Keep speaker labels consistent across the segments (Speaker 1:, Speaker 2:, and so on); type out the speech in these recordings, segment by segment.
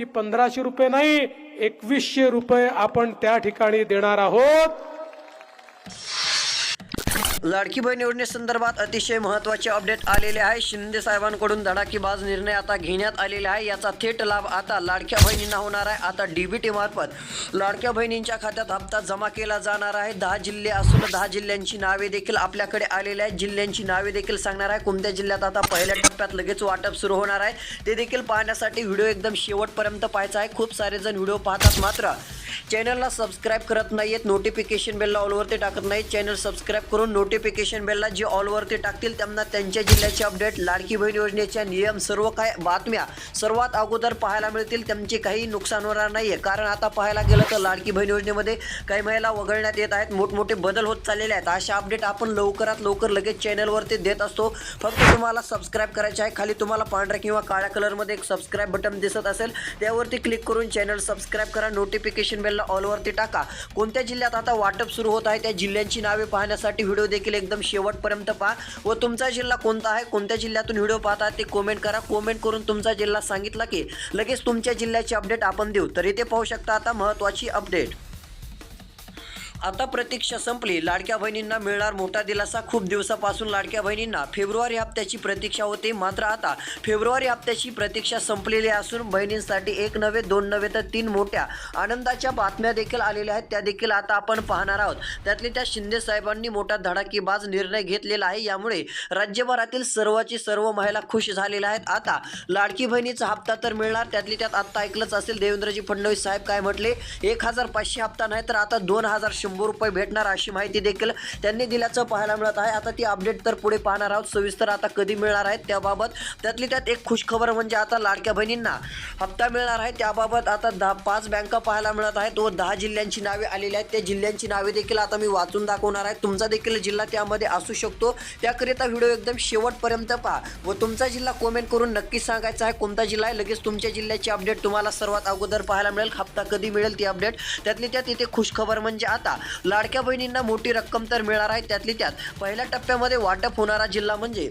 Speaker 1: की पंधराशे रुपये नाही एकवीसशे रुपये आपण त्या ठिकाणी देणार आहोत.
Speaker 2: लाडकी बहीण योजनेसंदर्भात अतिशय महत्त्वाचे अपडेट आलेले आहे. शिंदे साहेबांकडून धडाकीबाज निर्णय आता घेण्यात आलेला आहे. याचा थेट लाभ आता लाडक्या बहिणींना होणार आहे. आता डीबीटी मार्फत लाडक्या बहिणींच्या खात्यात हप्ता जमा केला जाणार आहे. दहा जिल्हे असून दहा जिल्ह्यांची नावे देखील आपल्याकडे आलेली आहेत. जिल्ह्यांची नावे देखील सांगणार आहे. कोणत्या जिल्ह्यात आता पहिल्या टप्प्यात लगेच वाटप सुरू होणार आहे ते देखील पाहण्यासाठी व्हिडिओ एकदम शेवटपर्यंत पाहायचा आहे. खूप सारे जण व्हिडिओ पाहतात मात्र चॅनलला सबस्क्राईब करत नाही आहेत नोटिफिकेशन बेलला ऑलवरती टाकत नाहीत चॅनल सबस्क्राईब करून नोटिफिकेशन बेलला जे ऑलवरती टाकतील त्यांना त्यांच्या जिल्ह्याचे अपडेट लाडकी बहीण योजनेच्या नियम सर्व काय बातम्या सर्वात अगोदर पाहायला मिळतील. त्यांचे काही नुकसान होणार नाही आहे कारण आता पाहायला गेलं तर लाडकी बहीण योजनेमध्ये काही महिला वगळण्यात येत आहेत. मोठमोठे बदल होत चाललेले आहेत. अशा अपडेट आपण लवकरात लवकर लगेच चॅनलवरती देत असतो. फक्त तुम्हाला सबस्क्राईब करायचे आहे. खाली तुम्हाला पांढऱ्या किंवा काळ्या कलरमध्ये एक सबस्क्राईब बटन दिसत असेल. त्यावरती क्लिक करून चॅनल सबस्क्राईब करा. नोटिफिकेशन बेलला ऑलवरती टाका. कोणत्या जिल्ह्यात आता वाटप सुरू होत आहे त्या जिल्ह्यांची नावे पाहण्यासाठी व्हिडिओ देखील एकदम शेवटपर्यंत पहा. व तुमचा जिल्हा कोणता आहे कोणत्या जिल्ह्यातून व्हिडिओ पाहता ते कमेंट करा. कमेंट करून तुमचा जिल्हा सांगितला की लगेच तुमच्या जिल्ह्याची अपडेट आपण देऊ. तर इथे पाहू शकता आता महत्त्वाची अपडेट आता प्रतीक्षा संपली. लाडक्या बहिणींना मिळणार मोठा दिलासा. खूप दिवसापासून लाडक्या बहिणींना फेब्रुवारी हप्त्याची प्रतीक्षा होती. मात्र आता फेब्रुवारी हप्त्याची प्रतीक्षा संपलेली असून बहिणींसाठी एक नव्हे दोन नव्हे तर तीन मोठ्या आनंदाच्या बातम्या देखील आलेल्या आहेत. त्या देखील आता आपण पाहणार आहोत. त्यातले त्या शिंदे साहेबांनी मोठा धडाकीबाज निर्णय घेतलेला आहे. यामुळे राज्यभरातील सर्वची सर्व महिला खुश झालेल्या आहेत. आता लाडकी बहिणीचा हप्ता तर मिळणार. त्यातली त्यात आत्ता ऐकलंच असेल देवेंद्रजी फडणवीस साहेब काय म्हटले? एक हजार पाचशे हप्ता नाही तर आता दोन हजार शंभर रुपये भेटणार अशी माहिती देखील त्यांनी दिल्याचं पाहायला मिळत आहे. आता ती अपडेट तर पुढे पाहणार आहोत. सविस्तर आता कधी मिळणार आहेत त्याबाबत. त्यातली त्यात एक खुशखबर म्हणजे आता लाडक्या बहिणींना हप्ता मिळणार आहे. त्याबाबत आता दहा पाच बँका पाहायला मिळत आहेत. व दहा जिल्ह्यांची नावे आलेली आहेत. त्या जिल्ह्यांची नावे देखील आता मी वाचून दाखवणार आहे. तुमचा देखील जिल्हा त्यामध्ये असू शकतो. त्याकरिता व्हिडिओ एकदम शेवटपर्यंत पहा. व तुमचा जिल्हा कॉमेंट करून नक्की सांगायचा आहे. कोणता जिल्हा आहे? लगेच तुमच्या जिल्ह्याची अपडेट तुम्हाला सर्वात अगोदर पाहायला मिळेल. हप्ता कधी मिळेल ती अपडेट त्यातली त्यात इथे खुशखबर म्हणजे आता लाडक्या बहिणींना मोठी रक्कम तर मिळणार आहे त्यातली त्यात. पहिल्या टप्प्यामध्ये वाटप होणारा जिल्हा म्हणजे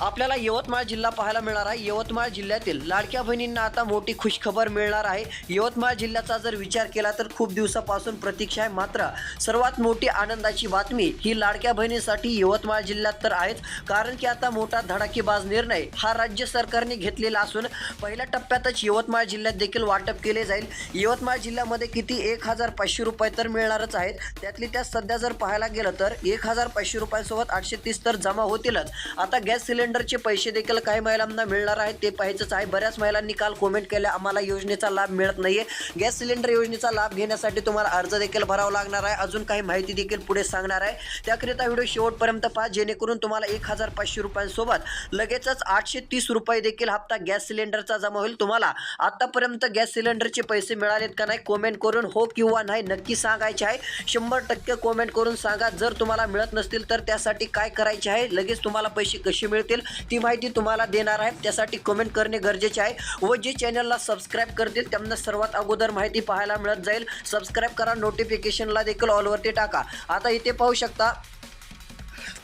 Speaker 2: आपल्याला यवतमाळ जिल्हा पाहायला मिळणार आहे. यवतमाळ जिल्ह्यातील लाडक्या बहिणींना आता मोठी खुशखबर मिळणार आहे. यवतमाळ जिल्ह्याचा जर विचार केला तर खूप दिवसापासून प्रतीक्षा आहे. मात्र सर्वात मोठी आनंदाची बातमी ही लाडक्या बहिणीसाठी यवतमाळ जिल्ह्यात तर आहेच. कारण की आता मोठा धडाकेबाज निर्णय हा राज्य सरकारने घेतलेला असून पहिल्या टप्प्यातच यवतमाळ जिल्ह्यात देखील वाटप केले जाईल. यवतमाळ जिल्ह्यामध्ये किती? एक हजार पाचशे रुपये तर मिळणारच आहेत. त्यातली त्यात सध्या जर पाहायला गेलं तर एक हजार पाचशे रुपयांसोबत आठशे तीस तर जमा होतीलच. आता गॅस सिलेंडरचे पैसे देखील काही महिलांना मिळणार आहेत ते पाहायचंच आहे. बऱ्याच महिलांनी काल कमेंट केल्या आम्हाला योजनेचा लाभ मिळत नाहीये. गॅस सिलेंडर योजनेचा लाभ घेण्यासाठी तुम्हाला अर्ज देखील भरावा लागणार आहे. अजून काही माहिती देखील पुढे सांगणार आहे. त्याकरिता व्हिडिओ शेवटपर्यंत पहा जेणेकरून तुम्हाला एक हजार पाचशे रुपयांसोबत लगेचच आठशे तीस रुपये देखील हप्ता गॅस सिलेंडरचा जमा होईल. तुम्हाला आतापर्यंत गॅस सिलेंडरचे पैसे मिळालेत का नाही कमेंट करून हो किंवा नाही नक्की सांगायचे आहे. शंभर टक्के कमेंट करून सांगा. जर तुम्हाला मिळत नसतील तर त्यासाठी काय करायचे आहे लगेच तुम्हाला पैसे कसे मिळतील? ती माहिती तुम्हाला देणार आहे. त्यासाठी कमेंट करणे गरजेचे आहे. व जे चॅनलला सबस्क्राईब करतील त्यांना सर्वात अगोदर माहिती पाहायला मिळत जाईल. सबस्क्राईब करा नोटिफिकेशनला देखील ऑलवरती टाका. आता इथे पाहू शकता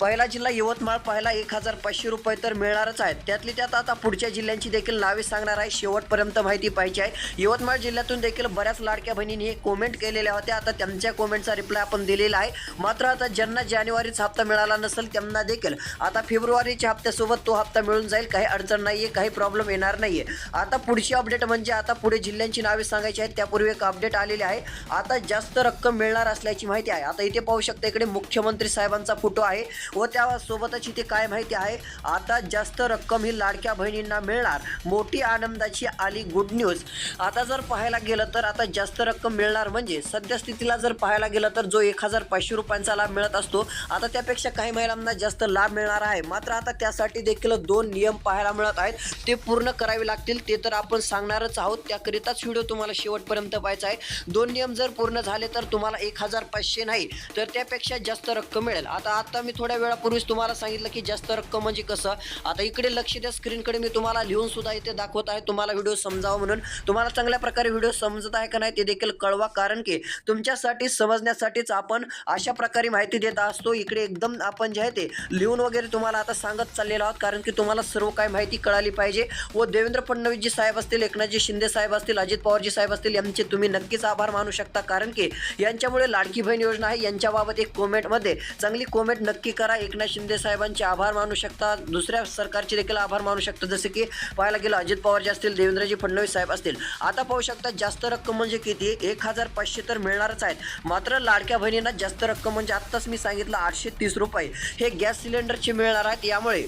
Speaker 2: पहिला जिल्हा यवतमाळ पहिला एक हजार पाचशे रुपये तर मिळणारच आहेत. त्यातली त्यात आता पुढच्या जिल्ह्यांची देखील नावे सांगणार आहे. शेवटपर्यंत माहिती पाहिजे आहे. यवतमाळ जिल्ह्यातून देखील बऱ्याच लाडक्या बहिणींनी हे कोमेंट केलेल्या होत्या. आता त्यांच्या कोमेंटचा रिप्लाय आपण दिलेला आहे. मात्र आता ज्यांना जानेवारीचा हप्ता मिळाला नसेल त्यांना देखील आता फेब्रुवारीच्या हप्त्यासोबत तो हप्ता मिळून जाईल. काही अडचण नाही आहे काही प्रॉब्लेम येणार नाही आहे आता पुढची अपडेट म्हणजे आता पुढे जिल्ह्यांची नावे सांगायची आहेत त्यापूर्वी एक अपडेट आलेली आहे. आता जास्त रक्कम मिळणार असल्याची माहिती आहे. आता इथे पाहू शकता इकडे मुख्यमंत्री साहेबांचा फोटो आहे. व त्यासोबतच इथे काय माहिती आहे? आता जास्त रक्कम ही लाडक्या बहिणींना मिळणार. मोठी आनंदाची आली गुड न्यूज आता जर पाहायला गेलं तर आता जास्त रक्कम मिळणार म्हणजे सद्यस्थितीला जर पाहायला गेलं तर जो एक हजार पाचशे रुपयांचा लाभ मिळत असतो आता त्यापेक्षा काही महिलांना जास्त लाभ मिळणार आहे. मात्र आता त्यासाठी देखील दोन नियम पाहायला मिळत आहेत. ते पूर्ण करावे लागतील ते तर आपण सांगणारच आहोत. त्याकरिताच व्हिडिओ तुम्हाला शेवटपर्यंत पाहायचा आहे. दोन नियम जर पूर्ण झाले तर तुम्हाला एक हजार पाचशे नाही तर त्यापेक्षा जास्त रक्कम मिळेल. आता आता मी थोड्या वेळापूर्वीच तुम्हाला सांगितलं की जास्त रक्कम म्हणजे कसं? आता इकडे लक्ष द्या स्क्रीनकडे मी तुम्हाला लिहून सुद्धा इथे दाखवत आहे. तुम्हाला व्हिडिओ समजावा म्हणून. तुम्हाला चांगल्या प्रकारे व्हिडिओ समजत आहे का नाही ते देखील कळवा. कारण की तुमच्यासाठी समजण्यासाठीच आपण अशा प्रकारे माहिती देत असतो. इकडे एकदम आपण जे आहे ते लिहून वगैरे तुम्हाला आता सांगत चाललेलो आहोत. कारण की तुम्हाला सर्व काय माहिती कळाली पाहिजे. व देवेंद्र फडणवीसजी साहेब असतील एकनाथजी शिंदे साहेब असतील अजित पवारजी साहेब असतील यांचे तुम्ही नक्कीच आभार मानू शकता. कारण की यांच्यामुळे लाडकी बहीण योजना आहे. यांच्याबाबत एक कॉमेंटमध्ये चांगली कॉमेंट नक्की करा. एकनाथ शिंदे साहेबांचे आभार मानू शकता दुसऱ्या सरकारचे देखील आभार मानू शकता जसे की पाहायला गेलं अजित पवारजी असतील देवेंद्रजी फडणवीस साहेब असतील. आता पाहू शकता जास्त रक्कम म्हणजे किती? एक हजार पाचशे तर मिळणारच आहेत. मात्र लाडक्या बहिणींना जास्त रक्कम म्हणजे आत्ताच मी सांगितलं आठशे तीस रुपये हे गॅस सिलेंडरचे मिळणार आहेत. यामुळे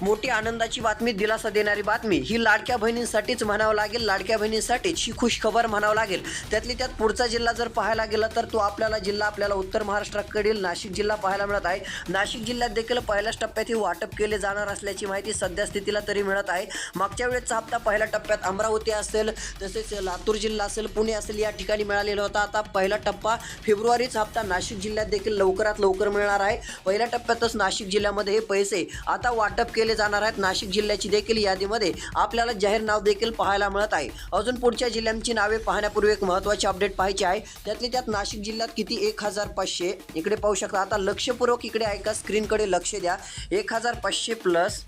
Speaker 2: मोठी आनंदाची बातमी दिलासा देणारी बातमी. ही लाडक्या बहिणींसाठीच म्हणावं लागेल लाडक्या बहिणींसाठीच ही खुश खबर म्हणावं लागेल. त्यातली त्यात पुढचा जिल्हा जर पाहायला गेला तर तो आपल्याला जिल्हा आपल्याला उत्तर महाराष्ट्राकडील नाशिक जिल्हा पाहायला मिळत आहे. नाशिक जिल्ह्यात देखील पहिल्याच टप्प्यात ही वाटप केले जाणार असल्याची माहिती सध्या स्थितीला तरी मिळत आहे. मागच्या वेळेचा हप्ता पहिल्या टप्प्यात अमरावती असेल तसेच लातूर जिल्हा असेल पुणे असेल या ठिकाणी मिळालेला होता. आता पहिला टप्पा फेब्रुवारीचा हप्ता नाशिक जिल्ह्यात देखील लवकरात लवकर मिळणार आहे. पहिल्या टप्प्यातच नाशिक जिल्ह्यामध्ये हे पैसे आता वाटप केले जाणार आहेत. नाशिक जिल्ह्याची देखील यादीमध्ये आपल्याला जाहीर नाव देखील पाहायला मिळत आहे. अजून पुढच्या जिल्ह्यांची नावे पाहण्यापूर्वी एक महत्त्वाची अपडेट पाहायची आहे. त्यातली त्यात नाशिक जिल्ह्यात किती? एक हजार पाचशे. इकडे पाहू शकता. आता लक्षपूर्वक इकडे ऐका. स्क्रीनकडे लक्ष द्या. एक हजार पाचशे प्लस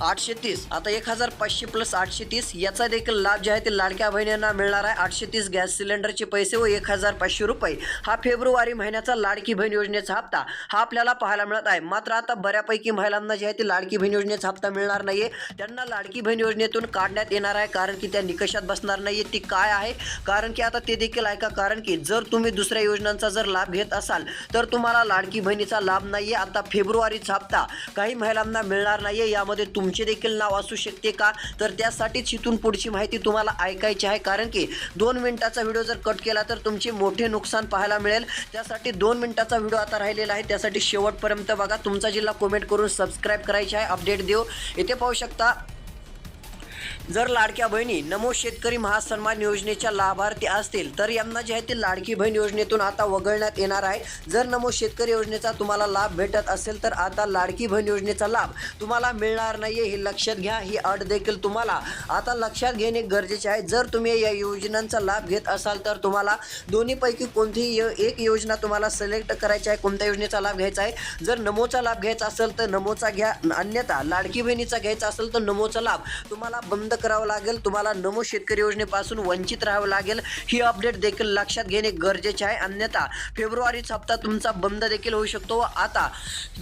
Speaker 2: आठशे तीस. आता एक हजार पाचशे प्लस आठशे तीस याचा देखील लाभ जे आहे ते लाडक्या बहिणींना मिळणार आहे. आठशे तीस गॅस सिलेंडरचे पैसे व एक हजार पाचशे रुपये. हा फेब्रुवारी महिन्याचा लाडकी बहीण योजनेचा हप्ता हा आपल्याला पाहायला मिळत आहे. मात्र आता बऱ्यापैकी महिलांना जे आहे ते लाडकी बहीण योजनेचा हप्ता मिळणार नाहीये. त्यांना लाडकी बहीण योजनेतून काढण्यात येणार आहे कारण की त्या निकषात बसणार नाहीये. ती काय आहे? कारण की आता ते देखील ऐका. कारण की जर तुम्ही दुसऱ्या योजनांचा जर लाभ घेत असाल तर तुम्हाला लाडकी बहिणीचा लाभ नाहीये. आता फेब्रुवारीचा हप्ता काही महिलांना मिळणार नाहीये. यामध्ये तुमचे देखील नाव असू शकते का? तर त्यासाठीच इथून पुढची माहिती तुम्हाला ऐकायची आहे. कारण की दोन मिनिटाचा व्हिडिओ जर कट केला तर तुमचे मोठे नुकसान पाहायला मिळेल. त्यासाठी दोन मिनिटाचा व्हिडिओ आता राहिलेला आहे. त्यासाठी शेवटपर्यंत बघा. तुमचा जिल्हा कमेंट करून सबस्क्राईब करायचे आहे. अपडेट देऊ. इथे पाहू शकता जर लाडक्या बहिणी नमो शेतकरी महासन्मान योजनेच्या लाभार्थी असतील तर यांना जे आहे ते लाडकी बहीण योजनेतून आता वगळण्यात येणार आहे. जर नमो शेतकरी योजनेचा तुम्हाला लाभ भेटत असेल तर आता लाडकी बहीण योजनेचा लाभ तुम्हाला मिळणार नाहीये हे लक्षात घ्या. ही अट देखील तुम्हाला आता लक्षात घेणे गरजेचे आहे. जर तुम्ही या योजनांचा लाभ घेत असाल तर तुम्हाला दोन्हीपैकी कोणतीही एक योजना तुम्हाला सिलेक्ट करायची आहे कोणत्या योजनेचा लाभ घ्यायचा आहे. जर नमोचा लाभ घ्यायचा असेल तर नमोचा घ्या. अन्यथा लाडकी बहिणीचा घ्यायचा असेल तर नमोचा लाभ तुम्हाला बंद बंद करावं लागेल. तुम्हाला नमो शेतकरी योजनेपासून वंचित राहावं लागेल. ही अपडेट देखील लक्षात घेणे गरजेचे आहे. अन्यथा फेब्रुवारीचा हप्ता तुमचा बंद देखील होऊ शकतो. व आता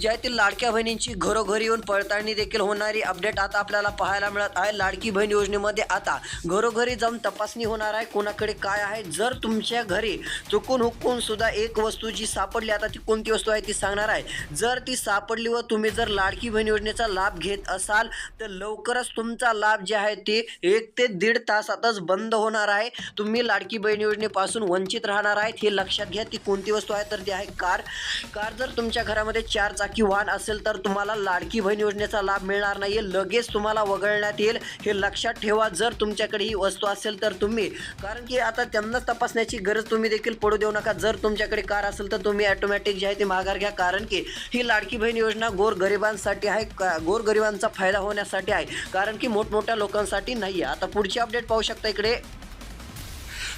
Speaker 2: ज्यातील लाडक्या बहिणींची घरोघरी येऊन पडताळणी देखील होणारी अपडेट आता आपल्याला पाहायला मिळत आहे. लाडकी बहीण योजनेमध्ये आता घरोघरी जाऊन तपासणी होणार आहे. कोणाकडे काय आहे? जर तुमच्या घरी चुकून हुकून सुद्धा एक वस्तू जी सापडली आता ती कोणती वस्तू आहे ती सांगणार आहे. जर ती सापडली व तुम्ही जर लाडकी बहीण योजनेचा लाभ घेत असाल तर लवकरच तुमचा लाभ जे आहे ती एक ते दीड तासातच बंद होणार आहे. तुम्ही लाडकी बहीण योजनेपासून वंचित राहणार आहेत हे लक्षात घ्या. ती कोणती वस्तू आहे? तर ती आहे कार. कार जर तुमच्या घरामध्ये चार चाकी वाहन असेल तर तुम्हाला लाडकी बहीण योजनेचा लाभ मिळणार नाही लगेच तुम्हाला वगळण्यात येईल. हे लक्षात ठेवा. जर तुमच्याकडे ही वस्तू असेल तर तुम्ही कारण की आता त्यांनाच तपासण्याची गरज तुम्ही देखील पडू देऊ नका. जर तुमच्याकडे कार असेल तर तुम्ही ॲटोमॅटिक जे आहे ते माघार घ्या. कारण की ही लाडकी बहीण योजना गोरगरिबांसाठी आहे. का गोरगरिबांचा फायदा होण्यासाठी आहे. कारण की मोठमोठ्या लोकांसाठी नाही आहे आता पुढची अपडेट पाहू शकता इकडे.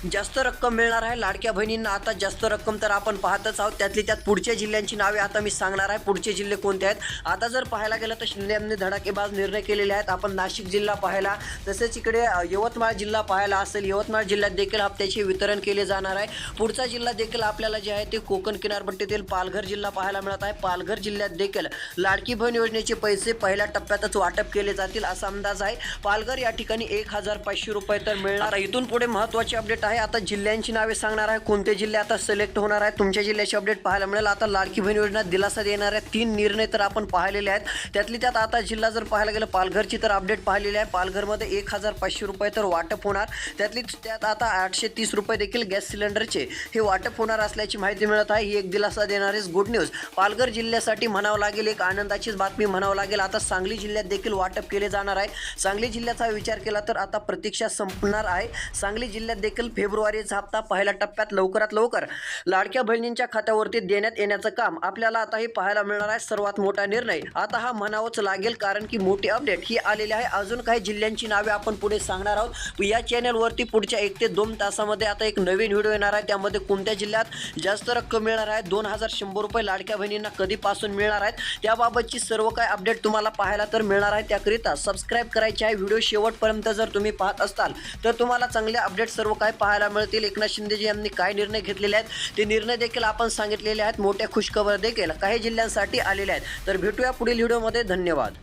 Speaker 2: जास्त रक्कम मिळणार आहे लाडक्या बहिणींना. आता जास्त रक्कम तर आपण पाहतच आहोत. त्यातली त्यात पुढच्या जिल्ह्यांची नावे आता मी सांगणार आहे. पुढचे जिल्हे कोणते आहेत? आता जर पाहायला गेलं तर शिंदे धडाकेबाज निर्णय केलेले आहेत. आपण नाशिक जिल्हा पाहायला तसेच इकडे यवतमाळ जिल्हा पाहायला असेल यवतमाळ जिल्ह्यात देखील हप्त्याचे वितरण केले जाणार आहे. पुढचा जिल्हा देखील आपल्याला जे आहे ते कोकण किनारपट्टीतील पालघर जिल्हा पाहायला मिळत आहे. पालघर जिल्ह्यात देखील लाडकी बहीण योजनेचे पैसे पहिल्या टप्प्यातच वाटप केले जातील असा अंदाज आहे. पालघर या ठिकाणी एक हजार पाचशे रुपये तर मिळणार आहे. इथून पुढे महत्त्वाची अपडेट आहे. आहे. आता जिल्ह्यांची नावे सांगणार आहे. कोणते जिल्हे आता सिलेक्ट होणार आहे तुमच्या जिल्ह्याची अपडेट पाहायला मिळेल. आता लाडकी बहीण योजना दिलासा देणाऱ्या तीन निर्णय तर आपण पाहिलेले आहेत. त्यातली त्यात आता जिल्हा जर पाहायला गेलं पालघरची तर अपडेट पाहिलेली आहे. पालघरमध्ये एक हजार पाचशे रुपये तर वाटप होणार. त्यातली त्यात आता आठशे तीस रुपये देखील गॅस सिलेंडरचे हे वाटप होणार असल्याची माहिती मिळत आहे. ही एक दिलासा देणारीच गुड न्यूज पालघर जिल्ह्यासाठी म्हणावं लागेल एक आनंदाचीच बातमी म्हणावं लागेल. आता सांगली जिल्ह्यात देखील वाटप केले जाणार आहे. सांगली जिल्ह्याचा विचार केला तर आता प्रतीक्षा संपणार आहे. सांगली जिल्ह्यात देखील फेब्रुवारीचा हप्ता पहिल्या टप्प्यात लवकरात लवकर लाडक्या बहिणींच्या खात्यावरती देण्यात येण्याचं काम आपल्याला आता हे पाहायला मिळणार आहे. सर्वात मोठा निर्णय आता हा म्हणावंच लागेल कारण की मोठी अपडेट ही आलेली आहे. अजून काही जिल्ह्यांची नावे आपण पुढे सांगणार आहोत. या चॅनलवरती पुढच्या एक ते दोन तासामध्ये आता एक नवीन व्हिडिओ येणार आहे. त्यामध्ये कोणत्या जिल्ह्यात जास्त रक्कम मिळणार आहे? दोन हजार शंभर रुपये लाडक्या बहिणींना कधीपासून मिळणार आहेत? त्याबाबतची सर्व काय अपडेट तुम्हाला पाहायला तर मिळणार आहे. त्याकरिता सबस्क्राईब करायचे आहे. व्हिडिओ शेवटपर्यंत जर तुम्ही पाहत असाल तर तुम्हाला चांगले अपडेट सर्व काय पाहायला मिळतील एकनाथ शिंदेजी यांनी काय निर्णय घेतलेले आहेत ते निर्णय देखील आपण सांगितलेले आहेत. मोठ्या खुशखबर देखील काही जिल्ह्यांसाठी आलेले आहेत. तर भेटूया पुढील व्हिडिओमध्ये. धन्यवाद.